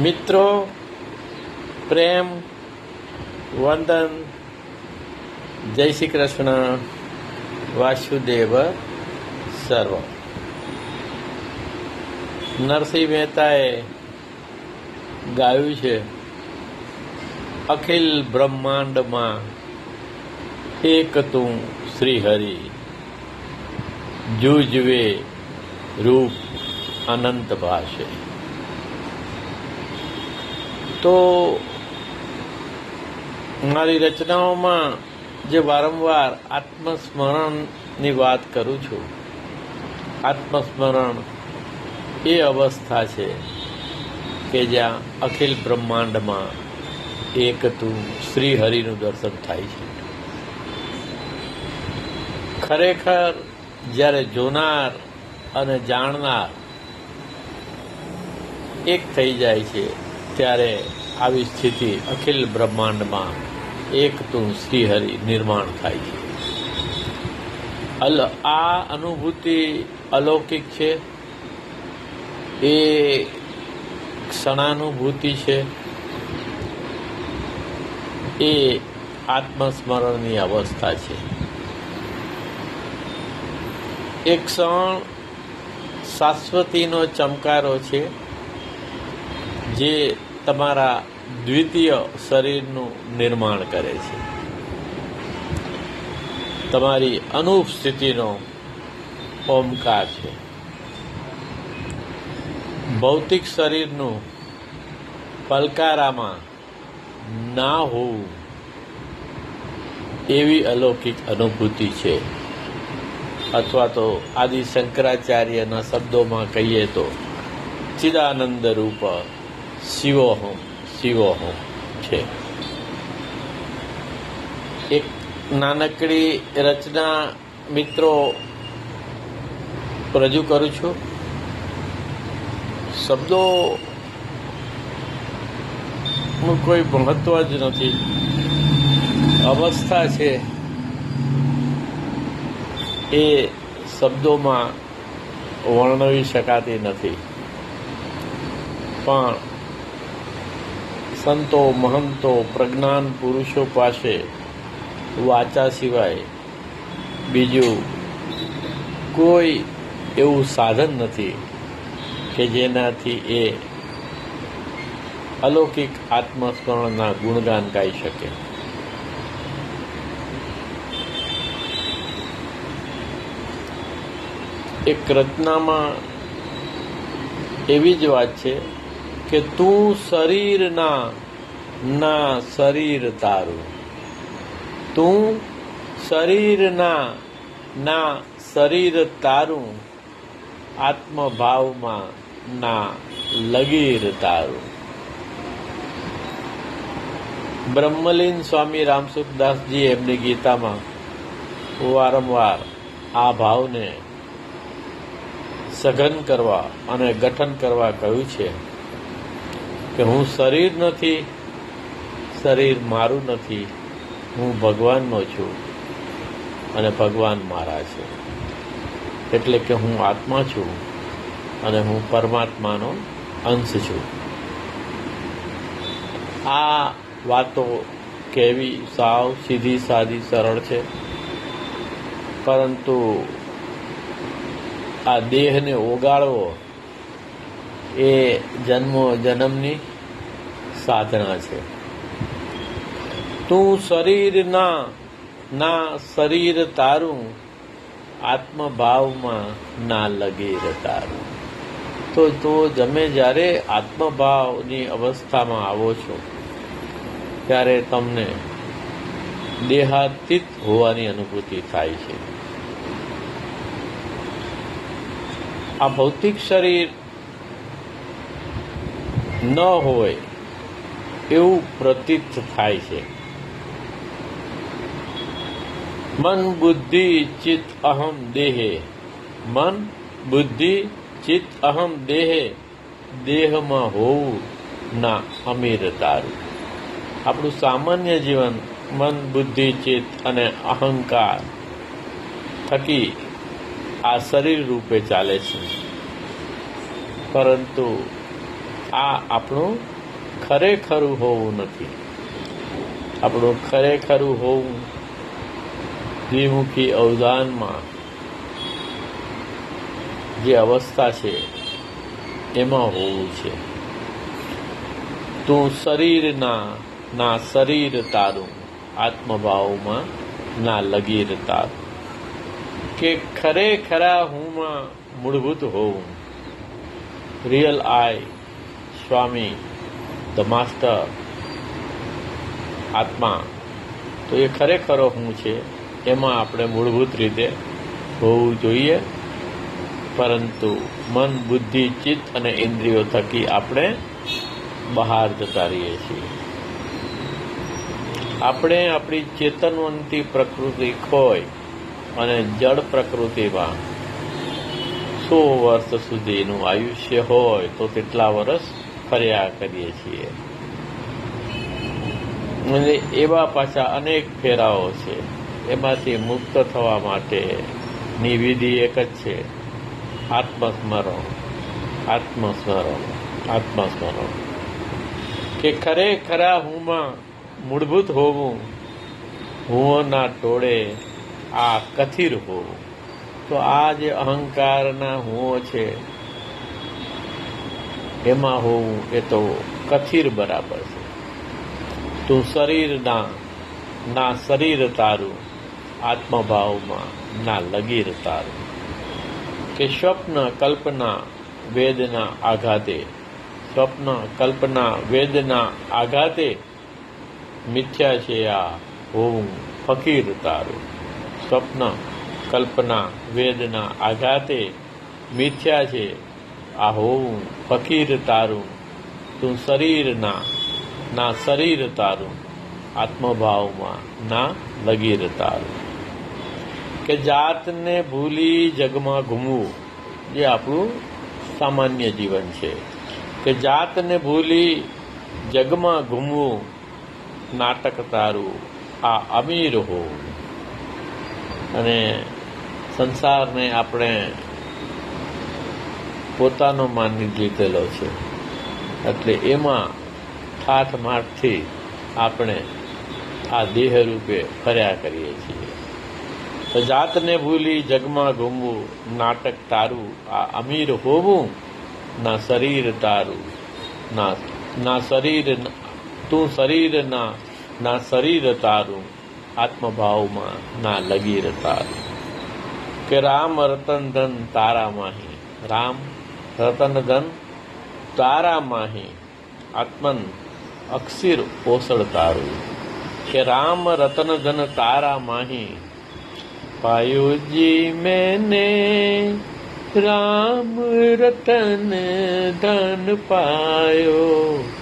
મિત્રો, પ્રેમ, વંદન, જય શ્રી કૃષ્ણ, વાસુદેવ સર્વ. નરસિંહ મહેતાએ ગાયું છે, અખિલ બ્રહ્માંડમાં એક તું શ્રી હરિ જુજવે રૂપ અનંત ભાષે. તો મારી રચનાઓમાં જે વારંવાર આત્મસ્મરણની વાત કરું છું, આત્મસ્મરણ એ અવસ્થા છે કે જ્યાં અખિલ બ્રહ્માંડમાં એક તું શ્રી હરિનું દર્શન થાય છે. ખરેખર જ્યારે જોનાર અને જાણનાર એક થઈ જાય છે ત્યારે આવી સ્થિતિ અખિલ બ્રહ્માંડમાં એક તું શ્રીહરિ નિર્માણ થાય છે. અલ આ અનુભૂતિ અલૌકિક છે. એ ક્ષણાનુભૂતિ છે. એ આત્મસ્મરણની અવસ્થા છે. એક ક્ષણ શાશ્વતીનો ચમકારો છે. જે તમારા દ્વિતીય શરીરનું નિર્માણ કરે છે. તમારી અનુપ સ્થિતિનો ઓમકાર છે. ભૌતિક શરીરનું પલકારામાં ના હોવું એવી અલૌકિક અનુભૂતિ છે. અથવા તો આદિ શંકરાચાર્યના શબ્દોમાં કહીએ તો, ચિદાનંદ રૂપ શિવોહમ શિવોહમ છે એક નાનકડી રચના મિત્રો રજૂ કરું છું. શબ્દો નું કોઈ મહત્વ જ નથી. અવસ્થા છે એ શબ્દોમાં વર્ણવી શકાતી નથી. પણ સંતો, મહંતો, પ્રજ્ઞાન પુરુષો પાસે વાચા સિવાય બીજું કોઈ એવું સાધન નથી કે જેનાથી એ અલૌકિક આત્મસ્મરણના ગુણગાન ગાઈ શકે. એક રચનામાં એવી જ વાત છે કે તું શરીરના ના શરીર તારું. તું શરીરના ના શરીર તારું. આત્મભાવમાં ના લગીર તારું. બ્રહ્મલીન સ્વામી રામસુખદાસજી એમની ગીતામાં વારંવાર આ ભાવને સઘન કરવા અને ગઠન કરવા કહ્યું છે. કે હું શરીર નથી, શરીર મારું નથી, હું ભગવાનનો છું અને ભગવાન મારા છે. એટલે કે હું આત્મા છું અને હું પરમાત્માનો અંશ છું. આ વાતો કેવી સાવ સીધી, સાદી, સરળ છે. પરંતુ આ દેહને ઓગાળવો એ જન્મો, જન્મની સાધના છે. તું શરીરના, ના શરીર તારું, આત્મભાવમાં ના લગીર તારું. તો તો તમે જ્યારે આત્મભાવની અવસ્થામાં આવો છો, ત્યારે તમને દેહાતીત હોવાની અનુભૂતિ થાય છે. આ ભૌતિક શરીર ન હોય એવું પ્રતીત થાય છે. મન બુદ્ધિ ચિત્ત અહમ દેહે. મન બુદ્ધિ ચિત્ત અહમ દેહે. દેહમાં હોવું ના અમીર તારું. આપણું સામાન્ય જીવન મન બુદ્ધિ ચિત્ત અને અહંકાર થકી આ શરીર રૂપે ચાલે છે. પરંતુ આ આપણું ખરેખરું હોવું નથી. આપણું ખરેખરું હોવું દ્વિમુખી અવદાનમાં જે અવસ્થા છે, એમાં હોવું છે. તું શરીરના, ના શરીર તારું, આત્મભાવમાં ના લગીર તારું. કે ખરેખરા હુંમાં મૂળભૂત હોવું real I swami the master આત્મા. તો એ ખરેખરો હું છે, એમાં આપણે મૂળભૂત રીતે હોવું જોઈએ. પરંતુ મન, બુદ્ધિ, ચિત્ત અને ઇન્દ્રિયો થકી આપણે બહાર જતા રહીએ છીએ. આપણે આપણી ચેતનવંતી પ્રકૃતિ ખોઈ અને જળ પ્રકૃતિમાં સો વર્ષ સુધીનું આયુષ્ય હોય તો તેટલા વર્ષ ફર્યા કરીએ છીએ. અને એવા પાછા અનેક ફેરાઓ છે. એમાંથી મુક્ત થવા માટેની વિધિ એક જ છે. આત્મસ્મરણ. આત્મસ્મરણ. આત્મસ્મરણ. કે ખરેખરા હુંમાં મૂળભૂત હોવું હુંના ટોળે આ કથિર હોવું. તો આ જે અહંકારના હુંઓ છે એમાં હોવું એ તો કથિર બરાબર છે. તું શરીરના, ના શરીર તારું, આત્મભાવમાં ના લગીર તારું. કે સ્વપ્ન કલ્પના વેદના આઘાતે, સ્વપ્ન કલ્પના વેદના આઘાતે, મિથ્યા છે આ હોવું ફકીર તારું. સ્વપ્ન કલ્પના વેદના આઘાતે, મિથ્યા છે આ હોવું ફકીર તારું, તું શરીરના ના શરીર તારું, આત્મભાવમાં ના લગીર તારું. કે જાતને ભૂલી જગમાં ઘૂમવું જે આપણું સામાન્ય જીવન છે. કે જાતને ભૂલી જગમાં ઘૂમવું, નાટક તારું, આ અમીર હોવું. અને સંસારને આપણે પોતાનો માની લીધેલો છે. એટલે એમાં ઠાઠ માઠથી આપણે આ દેહ રૂપે ફર્યા કરીએ છીએ. જાતને ભૂલી, જગમાં ઘૂમવું નાટક તારું આ અમીર હોવું, ના શરીર તારું, ના ના શરીર, તું શરીર ના ના શરીર તારું, આત્મભાવમાં ના લગીર તારું. કે રામ રતન ધન તારા માહી, રામ રતનગન તારા માહી આત્મન અક્ષિર ઓસળ તારું કે રામ રતનગન તારા માહી પાયુજી મેને રામ રતન ધન પાયો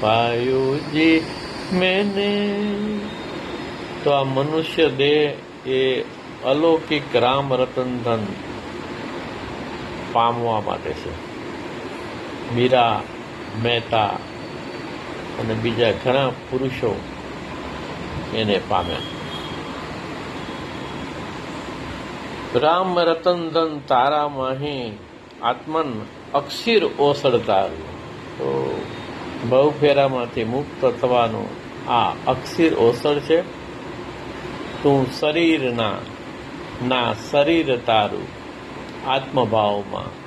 પાયોજી મેને તો આ મનુષ્ય દેહ એ અલૌકિક રામ રતન ધન પામવા માટે છે મીરા, મહેતા અને બીજા ઘણા પુરુષો એને પામ્યા. રામ રતન ધન તારા માહી આત્મન અક્ષીર ઓસડતા તો બહુ ફેરામાંથી મુક્ત થવાનું આ અક્ષીર ઓસડ છે. તું શરીરના, ના શરીર તારું આત્મભાવમાં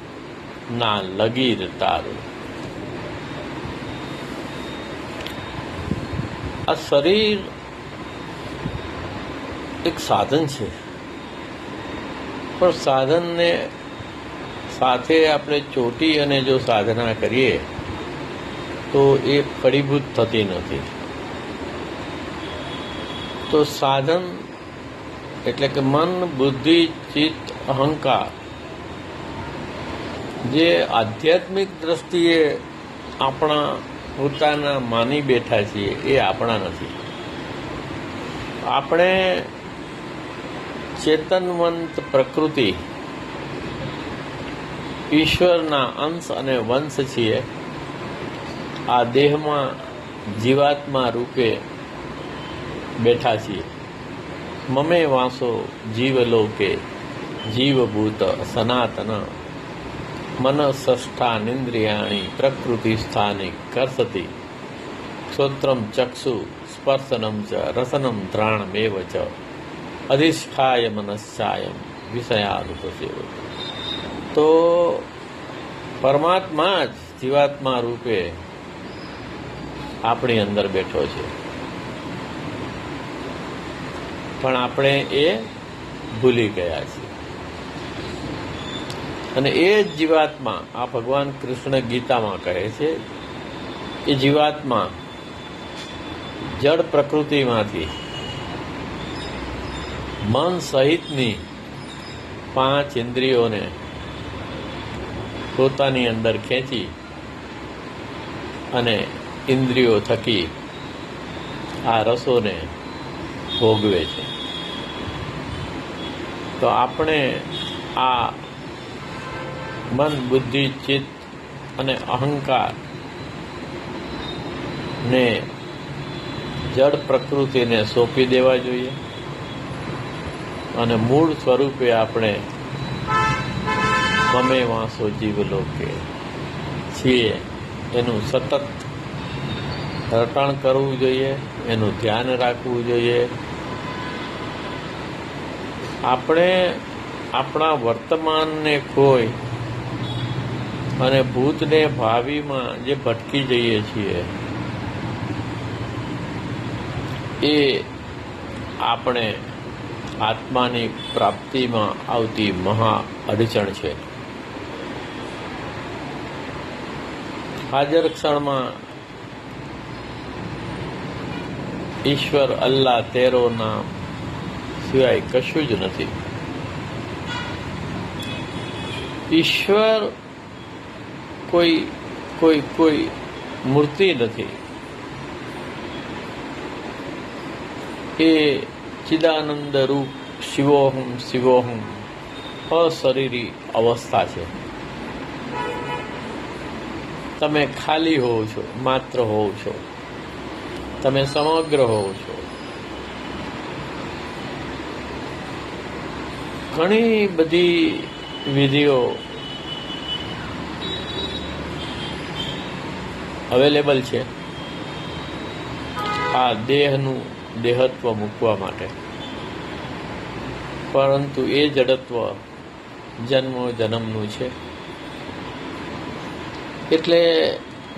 ના લગીર તારું આ શરીર એક સાધન છે પણ સાધનને સાથે આપણે ચોટી અને જો સાધના કરીએ તો એ ફળીભૂત થતી નથી તો સાધન એટલે કે મન બુદ્ધિ ચિત્ત અહંકાર જે આધ્યાત્મિક દ્રષ્ટિએ આપણા પોતાના માની બેઠા છીએ, એ આપણા નથી. આપણે ચેતનવંત પ્રકૃતિ, ઈશ્વરના અંશ અને વંશ છીએ. આ દેહમાં જીવાત્મા રૂપે બેઠા છીએ. મમે વાંસો જીવલોકે, જીવભૂત સનાતન પ્રકૃતિ સ્થાનિક કરસતી શ્રોત્રમ ચક્ષુ સ્પર્શનમ ચ રસનમ ધ્રાણમેવ ચ અધિષ્ઠાય મનશ્ચાયમ વિષયાનુપસેવ તો પરમાત્મા જ જીવાત્મા રૂપે આપણી અંદર બેઠો છે। પણ આપણે એ ભૂલી ગયા છીએ। અને એ જ જીવાત્મા આ ભગવાન કૃષ્ણ ગીતામાં કહે છે, એ જીવાત્મા જળ પ્રકૃતિમાંથી મન સહિતની પાંચ ઇન્દ્રિયોને પોતાની અંદર ખેંચી અને ઇન્દ્રિયો થકી આ રસોને ભોગવે છે. તો આપણે આ મન, બુદ્ધિ, ચિત્ત અને અહંકાર ને જડ પ્રકૃતિને સોંપી દેવા જોઈએ અને મૂળ સ્વરૂપે આપણે મમે વાંસો જીવ લોકે છીએ. એનું સતત રટણ કરવું જોઈએ, એનું ધ્યાન રાખવું જોઈએ. આપણે આપણા વર્તમાનને ખોઈ અને ભૂતને ભાવિમાં જે ભટકી જઈએ છીએ, એ આપણે આત્માની પ્રાપ્તિમાં આવતી મહા અડચણ છે. હાજર ક્ષણમાં ઈશ્વર અલ્લાહ તેરો નામ સિવાય કશું જ નથી. ઈશ્વર કોઈ કોઈ કોઈ મૂર્તિ નથી. એ ચિદાનંદ રૂપ શિવોહમ શિવોહમ અશરીરી અવસ્થા છે. તમે ખાલી હોવ છો, માત્ર હોવ છો, તમે સમગ્ર હોવ છો. ઘણી બધી વિધિઓ અવેલેબલ છે. આ દેહનું દેહત્વ મૂકવા માટે. પરંતુ એ જડત્વ જન્મ જન્મનું છે. એટલે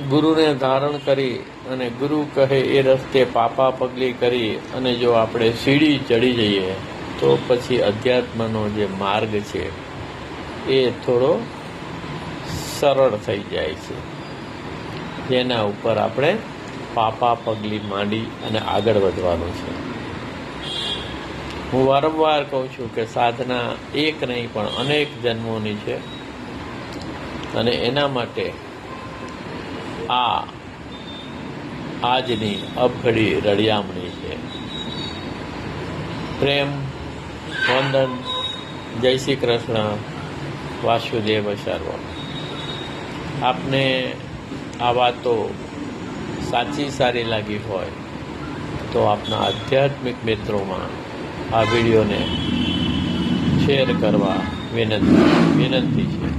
ગુરુને ધારણ કરી અને ગુરુ કહે એ રસ્તે પાપા પગલી કરી અને જો આપણે સીડી ચડી જઈએ, તો પછી અધ્યાત્મનો જે માર્ગ છે, એ થોડો સરળ થઈ જાય છે. જેના ઉપર આપણે પાપા પગલી માંડી અને આગળ વધવાનું છે. હું વારંવાર કહું છું કે સાધના એક નહીં, પણ અનેક જન્મોની છે. અને એના માટે આ આજની અબઘડી રળિયામણી છે. પ્રેમ, વંદન, જય શ્રી કૃષ્ણ, વાસુદેવ સર્વ આપને આ વાતો સાચી સારી લાગી હોય તો આપના આધ્યાત્મિક મિત્રોમાં આ વિડીયોને શેર કરવા વિનંતી વિનંતી છે.